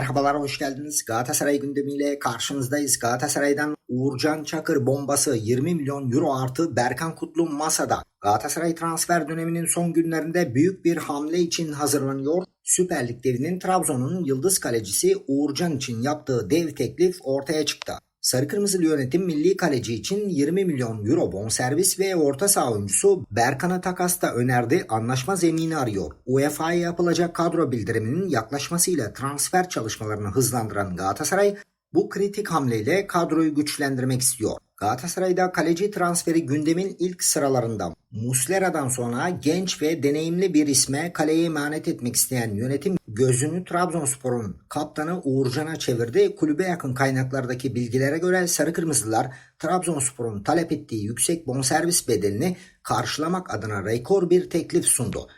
Merhabalar, hoş geldiniz. Galatasaray gündemiyle karşınızdayız. Galatasaray'dan Uğurcan Çakır bombası 20 milyon euro artı Berkan Kutlu masada. Galatasaray transfer döneminin son günlerinde büyük bir hamle için hazırlanıyor. Süper Lig Trabzon'un yıldız kalecisi Uğurcan için yaptığı dev teklif ortaya çıktı. Sarı Kırmızılı yönetim milli kaleci için 20 milyon euro bonservis ve orta saha oyuncusu Berkan'a takasta önerdi. Anlaşma zemini arıyor. UEFA'ya yapılacak kadro bildiriminin yaklaşmasıyla transfer çalışmalarını hızlandıran Galatasaray bu kritik hamleyle kadroyu güçlendirmek istiyor. Galatasaray'da kaleci transferi gündemin ilk sıralarında. Muslera'dan sonra genç ve deneyimli bir isme kaleye emanet etmek isteyen yönetim gözünü Trabzonspor'un kaptanı Uğurcan'a çevirdi. Kulübe yakın kaynaklardaki bilgilere göre Sarı Kırmızılar Trabzonspor'un talep ettiği yüksek bonservis bedelini karşılamak adına rekor bir teklif sundu.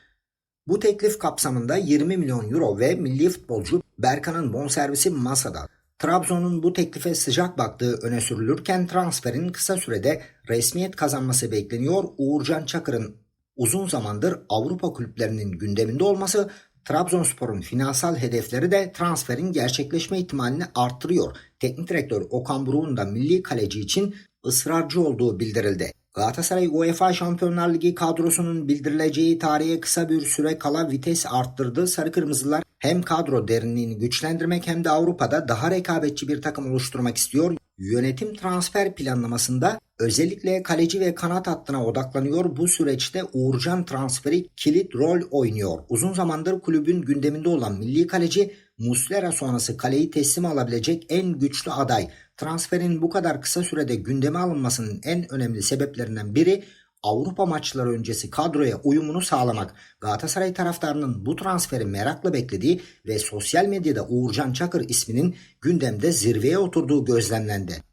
Bu teklif kapsamında 20 milyon euro ve milli futbolcu Berkan'ın bonservisi masada. Trabzon'un bu teklife sıcak baktığı öne sürülürken transferin kısa sürede resmiyet kazanması bekleniyor. Uğurcan Çakır'ın uzun zamandır Avrupa kulüplerinin gündeminde olması Trabzonspor'un finansal hedefleri de transferin gerçekleşme ihtimalini arttırıyor. Teknik direktör Okan Buruk'un da milli kaleci için ısrarcı olduğu bildirildi. Galatasaray UEFA Şampiyonlar Ligi kadrosunun bildirileceği tarihe kısa bir süre kala vites arttırdı. Sarı Kırmızılar hem kadro derinliğini güçlendirmek hem de Avrupa'da daha rekabetçi bir takım oluşturmak istiyor. Yönetim transfer planlamasında özellikle kaleci ve kanat hattına odaklanıyor. Bu süreçte Uğurcan transferi kilit rol oynuyor. Uzun zamandır kulübün gündeminde olan milli kaleci Muslera sonrası kaleyi teslim alabilecek en güçlü aday. Transferin bu kadar kısa sürede gündeme alınmasının en önemli sebeplerinden biri Avrupa maçları öncesi kadroya uyumunu sağlamak. Galatasaray taraftarının bu transferi merakla beklediği ve sosyal medyada Uğurcan Çakır isminin gündemde zirveye oturduğu gözlemlendi.